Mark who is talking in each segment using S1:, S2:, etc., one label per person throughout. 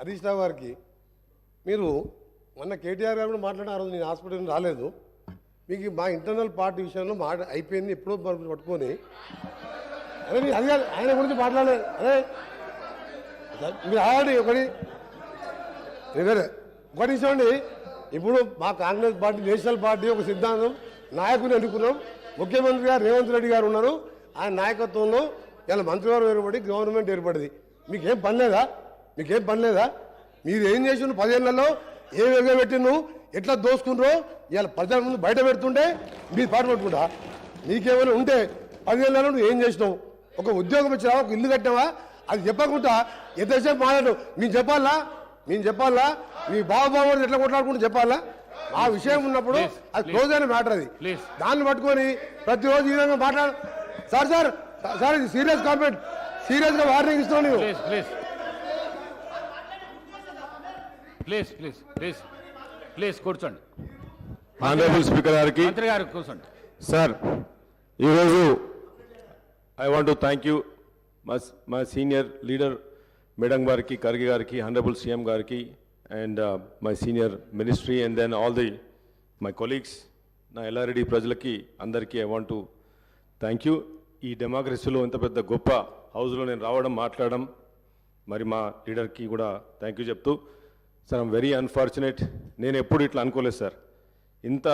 S1: హరీష్ రావు గారికి మీరు మొన్న కేటీఆర్ గారు కూడా మాట్లాడిన ఆ రోజు నేను హాస్పిటల్ రాలేదు. మీకు మా ఇంటర్నల్ పార్టీ విషయంలో మాట అయిపోయింది ఎప్పుడో పట్టుకొని. అదే మీరు అది ఆయన గురించి మాట్లాడలేదు. అదే మీరు ఆగండి ఒకటి. వేరే. ఒకటి చూడండి ఇప్పుడు మా కాంగ్రెస్ పార్టీ నేషనల్ పార్టీ ఒక సిద్ధాంతం నాయకుని ఎన్నుకున్నాం. ముఖ్యమంత్రి గారు రేవంత్ రెడ్డి గారు ఉన్నారు. ఆయన నాయకత్వంలో ఇలా మంత్రివారు ఏర్పడి గవర్నమెంట్ ఏర్పడింది. మీకేం పని లేదా? మీకేం పని లేదా? మీరు ఏం చేసిండ్రు పదేళ్ళలో? ఏ వేగ పెట్టిండ్రు? ఎట్లా దోసుకుండ్రో? ఇవాళ ప్రజల ముందు బయట పెడుతుంటే మీరు పాటు పట్టుకుంటా. నీకేమైనా ఉంటే పదిహేనులలో నువ్వు ఏం చేసినావు? ఒక ఉద్యోగం ఇచ్చినావా ఒక ఇల్లు కట్టినావా? అది చెప్పకుండా ఎంతసేపు మాట్లాడు? మేము చెప్పాలా? మేము చెప్పాలా? మీ బాబు ఎట్లా కొట్లాడుకుంటూ చెప్పాలా? ఆ విషయం ఉన్నప్పుడు అది. క్లోజ్ అయిన మ్యాటర్ అది. దాన్ని పట్టుకొని ప్రతిరోజు ఈ విధంగా మాట్లాడు సార్ సార్ సార్ ఇది సీరియస్ కామెంట్ సీరియస్గా వార్నింగ్ ఇస్తున్నావు నేను
S2: ప్లీజ్ ప్లీజ్ ప్లీజ్ ప్లీజ్ కూర్చోండి.
S3: ఆనరబుల్ స్పీకర్ గారికి
S2: మంత్రి గారు కూర్చోండి.
S3: సార్ ఈరోజు I want to thank you మా మా సీనియర్ లీడర్ మేడం గారికి ఖర్గే గారికి ఆనరబుల్ సీఎం గారికి and my senior ministry and then all the my colleagues నా ఎల్లారెడ్డి ప్రజలకి అందరికీ I want to thank you ఈ డెమోక్రసీలో ఇంత పెద్ద గొప్ప హౌస్లో నేను రావడం మాట్లాడడం మరి మా లీడర్కి కూడా థ్యాంక్ యూ చెప్తూ సార్ ఐమ్ వెరీ అన్ఫార్చునేట్ నేను ఎప్పుడు ఇట్లా అనుకోలేదు సార్. ఇంత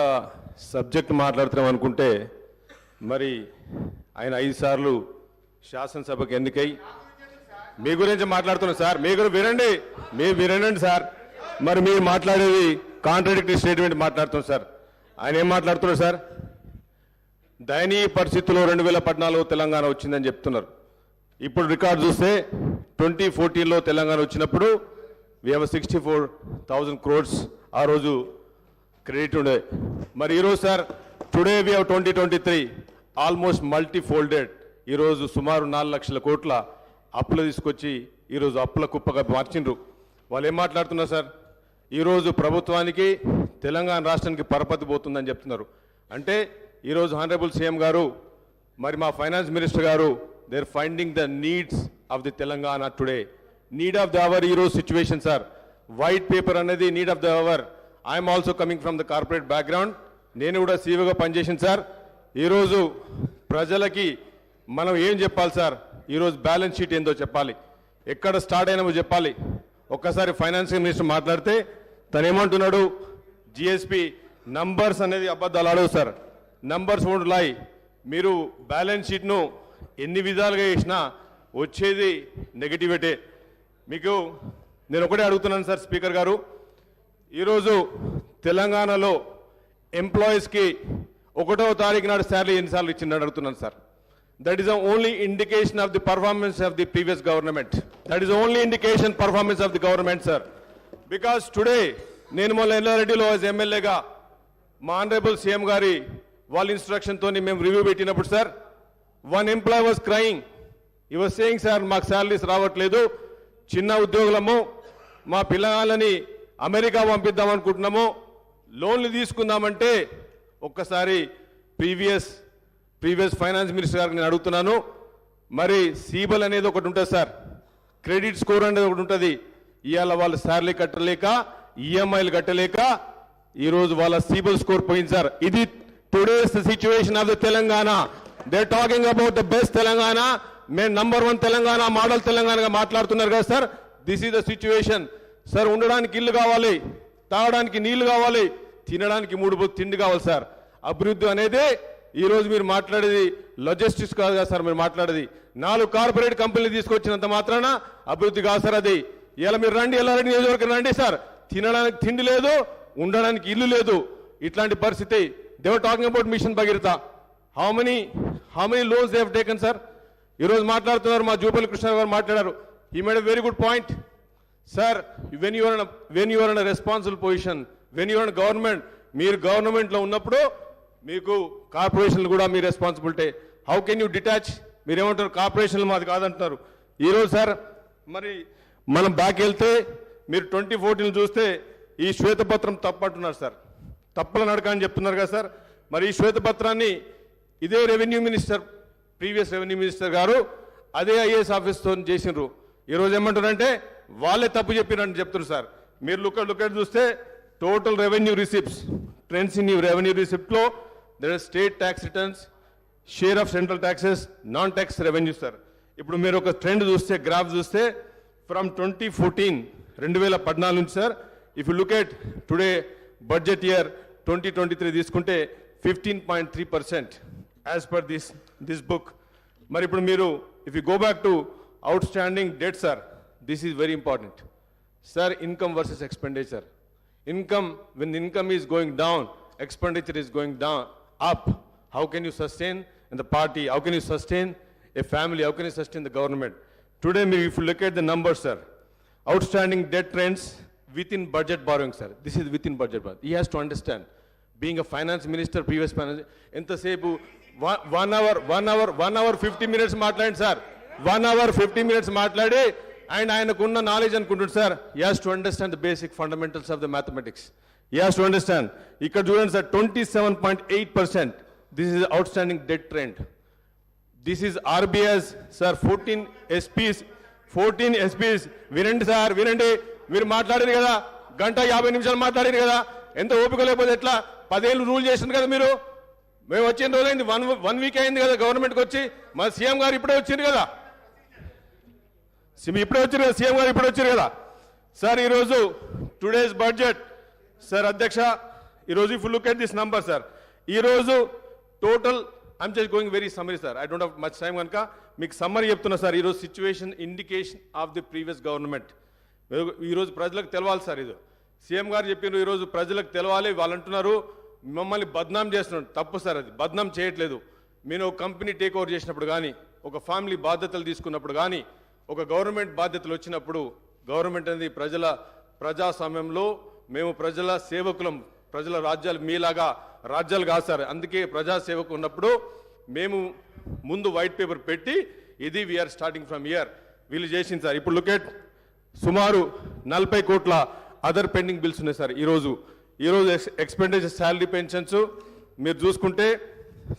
S3: సబ్జెక్ట్ మాట్లాడుతున్నాం అనుకుంటే మరి ఆయన ఐదు సార్లు శాసనసభకు ఎన్నికై మీ గురించి మాట్లాడుతున్నాం సార్. మీ గురించి వినండి. మీరు వినండి సార్. మరి మీరు మాట్లాడేది కాంట్రడిక్టరీ స్టేట్మెంట్ మాట్లాడుతున్నాం సార్. ఆయన ఏం మాట్లాడుతున్నారు సార్? దయనీయ పరిస్థితుల్లో రెండు వేల పద్నాలుగు తెలంగాణ వచ్చిందని చెప్తున్నారు. ఇప్పుడు రికార్డు చూస్తే ట్వంటీ ఫోర్టీన్లో తెలంగాణ వచ్చినప్పుడు we have sixty four thousand crores ఆ రోజు క్రెడిట్ ఉండే. మరి ఈరోజు sir today we have twenty twenty three almost multi folded ఈరోజు సుమారు నాలుగు లక్షల కోట్ల అప్పులు తీసుకొచ్చి ఈరోజు అప్పుల కుప్పగా మార్చిండ్రు. వాళ్ళు ఏం మాట్లాడుతున్నారు సార్? ఈరోజు ప్రభుత్వానికి తెలంగాణ రాష్ట్రానికి పరపతి పోతుందని చెప్తున్నారు. అంటే ఈరోజు హానరబుల్ సీఎం గారు మరి మా ఫైనాన్స్ మినిస్టర్ గారు they are finding the needs of the Telangana today need of the hour ఈరోజు సిచ్యువేషన్ సార్ వైట్ పేపర్ అనేది need of the hour I'm also coming from the corporate background నేను కూడా సీవోగా పనిచేసింది sir ఈరోజు ప్రజలకి మనం ఏం చెప్పాలి సార్ ఈరోజు బ్యాలెన్స్ షీట్ ఏందో చెప్పాలి. ఎక్కడ స్టార్ట్ అయినామో చెప్పాలి. ఒక్కసారి ఫైనాన్స్ మినిస్టర్ మాట్లాడితే తను ఏమంటున్నాడు జిఎస్పి నంబర్స్ అనేది అబద్ధాలు అడవు సార్ నంబర్స్ వోంట్ లాయ్ మీరు బ్యాలెన్స్ షీట్ను ఎన్ని విధాలుగా చేసినా వచ్చేది నెగటివిటీ మీకు నేను ఒకటే అడుగుతున్నాను సార్ స్పీకర్ గారు. ఈరోజు తెలంగాణలో ఎంప్లాయీస్కి ఒకటో తారీఖు నాడు శాలరీ ఎన్నిసార్లు ఇచ్చిందని అడుగుతున్నాను sir. That is only indication of the performance of the previous government that is only indication performance of the government sir because today నేను మొన్న ఎల్లారెడ్డిలో యాజ్ ఎమ్మెల్యేగా మా ఆనరేబుల్ సీఎం గారి వాళ్ళ ఇన్స్ట్రక్షన్తో మేము రివ్యూ పెట్టినప్పుడు sir one employee was crying he was saying sir మాకు salaries రావట్లేదు. చిన్న ఉద్యోగులము మా పిల్లగాళ్ళని అమెరికా పంపిద్దాం అనుకుంటున్నాము. లోన్లు తీసుకుందామంటే ఒక్కసారి ప్రీవియస్ ప్రీవియస్ ఫైనాన్స్ మినిస్టర్ గారికి నేను అడుగుతున్నాను. మరి సీబల్ అనేది ఒకటి ఉంటుంది సార్. క్రెడిట్ స్కోర్ అనేది ఒకటి ఉంటుంది. ఇవాళ వాళ్ళు శాలరీ కట్టలేక ఈఎంఐలు కట్టలేక ఈరోజు వాళ్ళ సీబల్ స్కోర్ పోయింది సార్. ఇది today's situation of the Telangana. They talking about the best Telangana. మేము నంబర్ వన్ తెలంగాణ మోడల్ తెలంగాణగా మాట్లాడుతున్నారు కదా sir. This is the situation sir ఉండడానికి ఇల్లు కావాలి తాగడానికి నీళ్ళు కావాలి తినడానికి మూడు బొత్తు తిండి కావాలి సార్. అభివృద్ధి అనేది ఈరోజు మీరు మాట్లాడేది లాజిస్టిక్స్ కాదు కదా సార్ మీరు మాట్లాడేది. నాలుగు కార్పొరేట్ కంపెనీలు తీసుకొచ్చినంత మాత్రాన అభివృద్ధి కాదు సార్ అది. ఇలా మీరు రండి ఎలా రండి నియోజకవర్గం రండి సార్. తినడానికి తిండి లేదు ఉండడానికి ఇల్లు లేదు. ఇట్లాంటి పరిస్థితి. They are talking about mission Bhagiratha how many how many loans they have taken sir ఈరోజు మాట్లాడుతున్నారు మా జూపల్లి కృష్ణ గారు మాట్లాడారు. He made very good point sir when your when your an responsible position when you're government మీరు గవర్నమెంట్లో ఉన్నప్పుడు మీకు కార్పొరేషన్లు కూడా మీ responsibility how can you detach మీరు ఏమంటారు కార్పొరేషన్లు మాది కాదంటున్నారు. ఈరోజు సార్ మరి మనం బ్యాక్ వెళ్తే మీరు ట్వంటీ ఫోర్టీన్ చూస్తే ఈ శ్వేతపత్రం తప్పంటున్నారు సార్ తప్పల నడక అని చెప్తున్నారు కదా సార్ మరి ఈ శ్వేతపత్రాన్ని ఇదే revenue minister previous revenue minister గారు అదే ఐఏఎస్ ఆఫీస్తో చేసిండ్రు. ఈరోజు ఏమంటారంటే వాళ్ళే తప్పు చెప్పినట్టు చెప్తున్నారు సార్. మీరు లుక్ లుక్క చూస్తే total revenue receipts trends in revenue రిసిప్ట్లో there state tax returns share of central taxes non tax revenue sir ఇప్పుడు మీరు ఒక ట్రెండ్ చూస్తే గ్రాఫ్ చూస్తే ఫ్రమ్ ట్వంటీ ఫోర్టీన్ రెండు వేల పద్నాలుగు నుంచి sir if you look at today budget year twenty twenty three తీసుకుంటే fifteen point three percent as per this this book మరి ఇప్పుడు మీరు if you go back to outstanding debt sir this is very important sir income versus expenditure income when income is going down expenditure is going down up how can you sustain in the party how can you sustain a family how can you sustain the government today maybe if you look at the numbers sir outstanding debt trends within budget borrowing sir this is within budget borrowing he has to understand being a finance minister previous finance ఎంతసేపు one hour one hour one hour fifty minutes మాట్లాడండి sir. One hour fifty minutes మాట్లాడి and ఆయనకున్న knowledge అనుకుంటుంది sir. As to understand the basic fundamentals of the mathematics as to understand ఇక్కడ చూడండి sir twenty seven point eight percent this outstanding debt trend this is RBS sir fourteen SPs fourteen SPs వినండి sir వినండి. మీరు మాట్లాడారు కదా గంట యాభై నిమిషాలు మాట్లాడారు కదా. ఎంత ఓపిక లేకపోతే ఎట్లా? పదేళ్ళు రూల్ చేసిండ్రు కదా మీరు. మేము వచ్చిన రోజైంది వన్ వన్ వీక్ అయింది కదా గవర్నమెంట్కి వచ్చి మా సీఎం గారు ఇప్పుడే వచ్చింది కదా. సిమ్ ఇప్పుడే వచ్చారు కదా సీఎం గారు ఇప్పుడే వచ్చారు కదా. సార్ ఈరోజు టుడేస్ బడ్జెట్ సార్ అధ్యక్ష ఈరోజు if look at this number sir. ఈరోజు total I'm just going very summary sir. I don't have much time కనుక మీకు సమ్మరీ చెప్తున్నా సార్. ఈరోజు situation indication of the previous government ఈరోజు ప్రజలకు తెలవాలి సార్ ఇది. సీఎం గారు చెప్పిన ఈరోజు ప్రజలకు తెలవాలి వాళ్ళు అంటున్నారు మమ్మల్ని బద్నాం చేస్తున్నాడు. తప్పు సార్ అది. బద్నాం చేయట్లేదు. మీరు ఒక కంపెనీ టేక్ ఓవర్ చేసినప్పుడు కానీ ఒక ఫ్యామిలీ బాధ్యతలు తీసుకున్నప్పుడు కానీ ఒక గవర్నమెంట్ బాధ్యతలు వచ్చినప్పుడు గవర్నమెంట్ అనేది ప్రజల ప్రజాస్వామ్యంలో మేము ప్రజల సేవకులం ప్రజల రాజ్యాలు మీలాగా రాజ్యాలు కాసారు అందుకే ప్రజాసేవకు ఉన్నప్పుడు మేము ముందు వైట్ పేపర్ పెట్టి ఇది వీఆర్ స్టార్టింగ్ ఫ్రమ్ ఇయర్ వీళ్ళు చేసింది సార్. ఇప్పుడు లుకెట్ సుమారు నలభై కోట్ల అదర్ పెండింగ్ బిల్స్ ఉన్నాయి సార్ ఈరోజు. ఈరోజు ఎక్స్పెండిచర్ శాలరీ పెన్షన్స్ మీరు చూసుకుంటే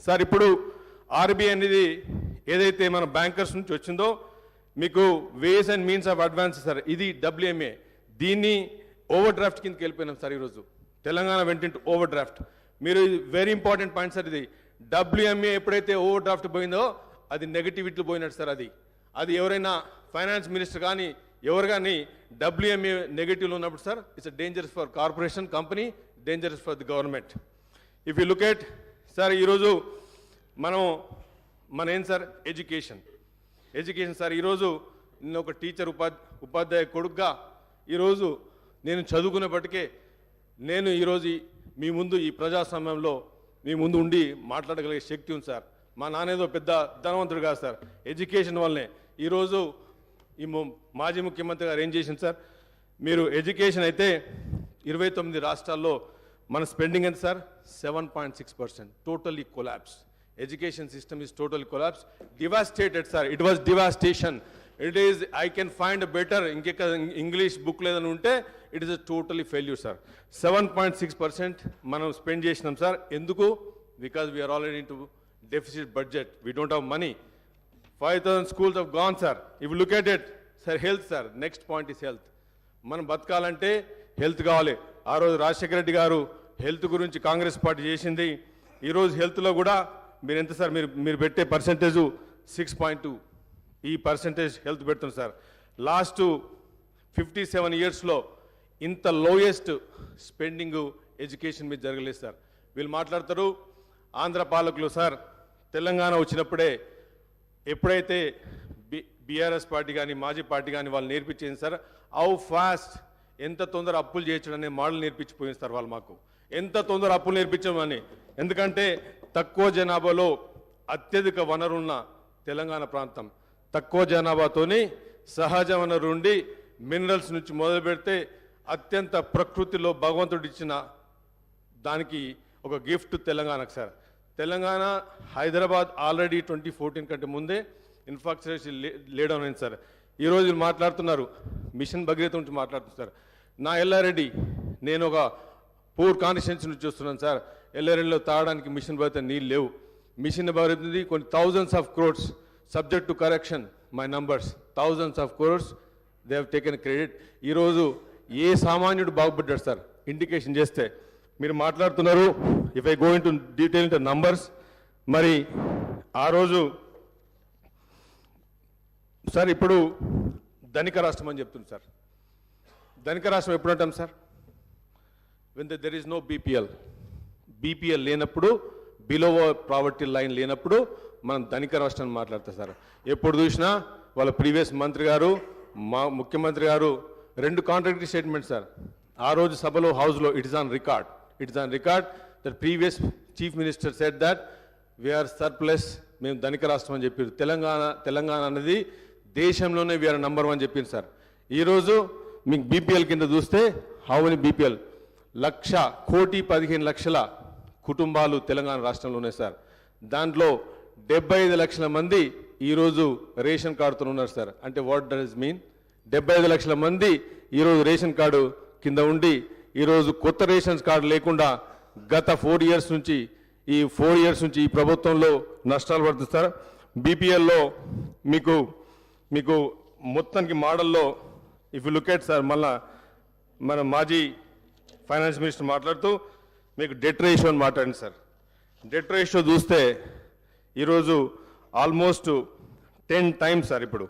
S3: సార్ ఇప్పుడు ఆర్బీఐ అనేది ఏదైతే మన బ్యాంకర్స్ నుంచి వచ్చిందో మీకు ways and means of advance sir ఇది డబ్ల్యూఎంఏ. దీన్ని ఓవర్ డ్రాఫ్ట్ కిందకి వెళ్ళిపోయినాం సార్ ఈరోజు. తెలంగాణ వెంట ఓవర్ డ్రాఫ్ట్ మీరు వెరీ ఇంపార్టెంట్ పాయింట్ సార్ ఇది. డబ్ల్యూఎంఏ ఎప్పుడైతే ఓవర్ డ్రాఫ్ట్ పోయిందో అది నెగటివిటీ పోయినట్టు సార్ అది. అది ఎవరైనా ఫైనాన్స్ మినిస్టర్ కానీ ఎవరు కానీ డబ్ల్యూఎంఏ నెగటివ్లో ఉన్నప్పుడు sir it's dangerous for corporation company dangerous for the government if you look at sir ఈరోజు మనం మన ఏం సార్ ఎడ్యుకేషన్ ఎడ్యుకేషన్ సార్ ఈరోజు నేను ఒక టీచర్ ఉపాధి ఉపాధ్యాయ కొడుకుగా ఈరోజు నేను చదువుకునేప్పటికే నేను ఈరోజు మీ ముందు ఈ ప్రజాస్వామ్యంలో మీ ముందు ఉండి మాట్లాడగలిగే శక్తి ఉంది సార్ మా నాన్నేదో పెద్ద ధనవంతుడు కాదు సార్ ఎడ్యుకేషన్ వల్లనే ఈరోజు ఈ ము- మాజీ ముఖ్యమంత్రి గారు ఏం చేసింది సార్? మీరు ఎడ్యుకేషన్ అయితే ఇరవై తొమ్మిది రాష్ట్రాల్లో మన స్పెండింగ్ ఎంత sir? Seven point six percent. Totally collapse. Education system is total collapse. Devastated sir. It was devastation. It is I can find better ఇంకెక్క English book లేదని ఉంటే it is totally failure sir. Seven point six percent మనం spend చేసినాం sir. ఎందుకు? Because we're already to deficit budget we don't have money five thousand schools of gone sir ఇవి look at sir health sir next point is health మనం బతకాలంటే health కావాలి. ఆ రోజు రాజశేఖర రెడ్డి గారు హెల్త్ గురించి కాంగ్రెస్ పార్టీ చేసింది. ఈరోజు హెల్త్లో కూడా మీరు ఎంత సార్ మీరు మీరు పెట్టే పర్సంటేజు సిక్స్ పాయింట్ టూ ఈ పర్సంటేజ్ హెల్త్ పెడుతుంది సార్ లాస్ట్ ఫిఫ్టీ సెవెన్ ఇయర్స్లో ఇంత లోయెస్ట్ స్పెండింగ్ ఎడ్యుకేషన్ మీద జరగలేదు సార్ వీళ్ళు మాట్లాడతారు ఆంధ్ర పాలకులు సార్ తెలంగాణ వచ్చినప్పుడే ఎప్పుడైతే బి బీఆర్ఎస్ పార్టీ కానీ మాజీ పార్టీ కానీ వాళ్ళు నేర్పించింది సార్ హౌ ఫాస్ట్ ఎంత తొందర అప్పులు చేయొచ్చు అనే మోడల్ నేర్పించిపోయింది సార్ వాళ్ళు మాకు. ఎంత తొందర అప్పులు నేర్పించమని. ఎందుకంటే తక్కువ జనాభాలో అత్యధిక వనరున్న తెలంగాణ ప్రాంతం. తక్కువ జనాభాతోని సహజ వనరు మినరల్స్ నుంచి మొదలు పెడితే అత్యంత ప్రకృతిలో భగవంతుడిచ్చిన దానికి ఒక గిఫ్ట్ తెలంగాణకు sir. Telangana Hyderabad already twenty fourteen కంటే ముందే ఇన్ఫ్రాస్ట్రక్చర్ లేడౌన్ అయింది సార్. ఈరోజు మాట్లాడుతున్నారు. మిషన్ భగీరథ నుంచి మాట్లాడుతున్నారు సార్. నా ఎల్లారెడ్డి నేను ఒక పూర్ కాన్స్టిట్యున్సీ నుంచి చూస్తున్నాను సార్. ఎల్లారెడ్డిలో తాగడానికి మిషన్ భగీరథ నీళ్ళు లేవు. మిషన్ భగీరథది కొన్ని thousands of crores subject to correction my numbers. Thousands of crores they have taken credit. ఈరోజు ఏ సామాన్యుడు బాగుపడ్డాడు సార్? ఇండికేషన్ చేస్తే. మీరు మాట్లాడుతున్నారు. If I go into detail into numbers మరి ఆ రోజు సార్ ఇప్పుడు ధనిక రాష్ట్రం అని చెప్తుంది సార్. ధనిక రాష్ట్రం ఎప్పుడు అంటాం sir? When there is no BPL BPL లేనప్పుడు బిలో ప్రావర్టీ లైన్ లేనప్పుడు మనం ధనిక రాష్ట్రం మాట్లాడతాం సార్. ఎప్పుడు చూసినా వాళ్ళ ప్రీవియస్ మంత్రి గారు మా ముఖ్యమంత్రి గారు రెండు కాంట్రాక్టరీ స్టేట్మెంట్ సార్. ఆ రోజు సభలో హౌస్లో it is on record it is on record the previous chief minister said that we're surplus మేము ధనిక రాష్ట్రం అని చెప్పారు. తెలంగాణ తెలంగాణ అనేది దేశంలోనే వీఆర్ నంబర్ వన్ చెప్పింది సార్. ఈరోజు మీకు బీపీఎల్ కింద చూస్తే హౌ మెనీ బీపీఎల్? లక్ష కోటి పదిహేను లక్షల కుటుంబాలు తెలంగాణ రాష్ట్రంలో ఉన్నాయి సార్. దాంట్లో డెబ్బై ఐదు లక్షల మంది ఈరోజు రేషన్ కార్డుతో ఉన్నారు సార్. అంటే వాట్ డస్ మీన్ డెబ్బై ఐదు లక్షల మంది ఈరోజు రేషన్ కార్డు కింద ఉండి ఈరోజు కొత్త రేషన్ కార్డు లేకుండా గత ఫోర్ ఇయర్స్ నుంచి ఈ ఫోర్ ఇయర్స్ నుంచి ఈ ప్రభుత్వంలో నష్టాలు పడుతుంది సార్ బీపీఎల్లో మీకు మీకు మొత్తానికి మోడల్లో if you look at sir మళ్ళా మన మాజీ ఫైనాన్స్ మినిస్టర్ మాట్లాడుతూ మీకు డెట్ రేషియో అని మాట్లాడండి సార్. డెట్ రేషియో చూస్తే ఈరోజు ఆల్మోస్ట్ టెన్ టైమ్స్ సార్ ఇప్పుడు.